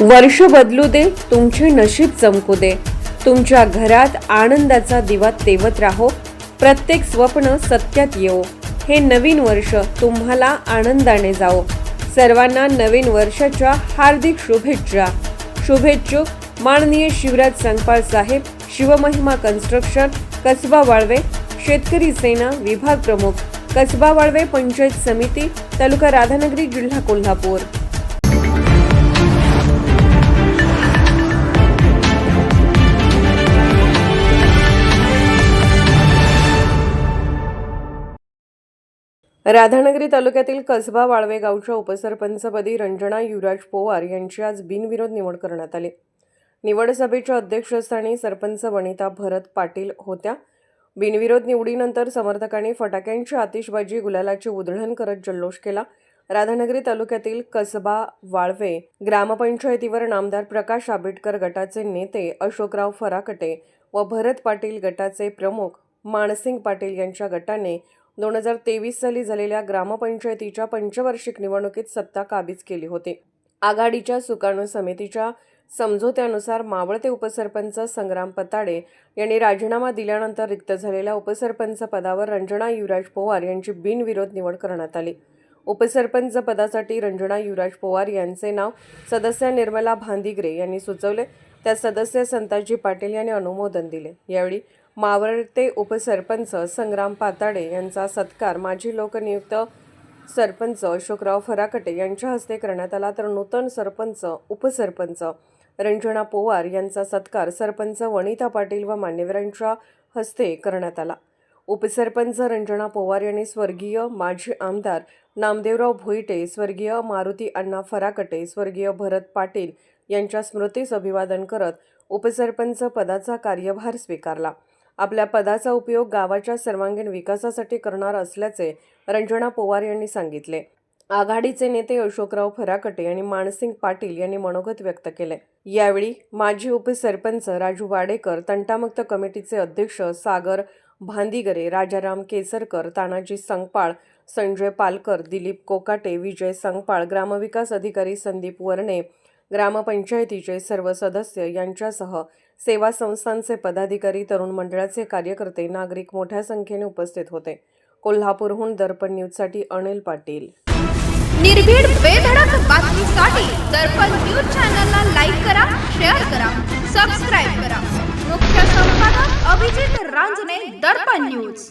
वर्ष बदलू दे तुमचे नशीब चमकू दे. तुमच्या घरात आनंदाचा दिवा तेवत राहो. प्रत्येक स्वप्न सत्यात येवो. हे नवीन वर्ष तुम्हाला आनंदाने जाओ सर्वांना नवीन वर्षाच्या हार्दिक शुभेच्छा. शुभेच्छुक माननीय शिवराज संगपाळ साहेब शिवमहिमा कन्स्ट्रक्शन कसबा वाळवे शेतकरी सेना विभाग प्रमुख कसबा वाळवे पंचायत समिती तालुका राधानगरी जिल्हा कोल्हापूर. राधानगरी तालुक्यातील कसबा वाळवे गावच्या उपसरपंचपदी रंजना युवराज पोवार यांची आज बिनविरोध निवड करण्यात आली. निवड सभेच्या अध्यक्षस्थानी सरपंच वनिता भरत पाटील होत्या. बिनविरोध निवडीनंतर समर्थकांनी फटाक्यांची आतिषबाजी गुलालाची उधळण करत जल्लोष केला. राधानगरी तालुक्यातील कसबा वाळवे ग्रामपंचायतीवर नामदार प्रकाश आंबेडकर गटाचे नेते अशोकराव फराकटे व भरत पाटील गटाचे प्रमुख मानसिंग पाटील यांच्या गटाने दोन हजार तेवीस साली झालेल्या ग्रामपंचायतीच्या पंचवार्षिक निवडणुकीत सत्ता काबीज केली होती. आघाडीच्या सुकाणू समितीच्या समझोत्यानुसार मावळते उपसरपंच संग्राम पताडे यांनी राजीनामा दिल्यानंतर रिक्त झालेल्या उपसरपंच पदावर रंजना युवराज पवार यांची बिनविरोध निवड करण्यात आली. उपसरपंच पदासाठी रंजना युवराज पवार यांचे नाव सदस्य निर्मला भांदिग्रे यांनी सुचवले. त्या सदस्य संताजी पाटील यांनी अनुमोदन दिले. यावेळी मावळते उपसरपंच संग्राम पाताडे यांचा सत्कार माजी लोकनियुक्त सरपंच अशोकराव फराकटे यांच्या हस्ते करण्यात आला. तर नूतन सरपंच उपसरपंच रंजना पोवार यांचा सत्कार सरपंच वनिता पाटील व मान्यवरांच्या हस्ते करण्यात आला. उपसरपंच रंजना पोवार यांनी स्वर्गीय माजी आमदार नामदेवराव भोईटे स्वर्गीय मारुती अण्णा फराकटे स्वर्गीय भरत पाटील यांच्या स्मृतीस अभिवादन करत उपसरपंच पदाचा कार्यभार स्वीकारला. आपल्या पदाचा उपयोग गावाच्या सर्वांगीण विकासासाठी करणार असल्याचे रंजना पोवार यांनी सांगितले. आघाडीचे नेते अशोकराव फराकटे आणि मानसिंग पाटील यांनी मनोगत व्यक्त केले. यावेळी माजी उपसरपंच राजू वाडेकर तंटामुक्त कमिटीचे अध्यक्ष सागर भांदिगरे राजाराम केसरकर तानाजी संगपाळ संजय पालकर दिलीप कोकाटे विजय संगपाळ ग्रामविकास अधिकारी संदीप वर्णे ग्रामपंचायतीचे सर्व सदस्य यांच्यासह सेवा संस्थांचे पदाधिकारी तरुण मंडळाचे कार्यकर्ते नागरिक मोठ्या संख्येने उपस्थित होते. कोल्हापूरहून दर्पण न्यूजसाठी अनिल पाटील. निर्भीड बेधडक बातमीसाठी दर्पण न्यूज चॅनलला लाईक करा शेअर करा सबस्क्राईब करा. मुख्य संपादक अभिजित रांजणे दर्पण न्यूज.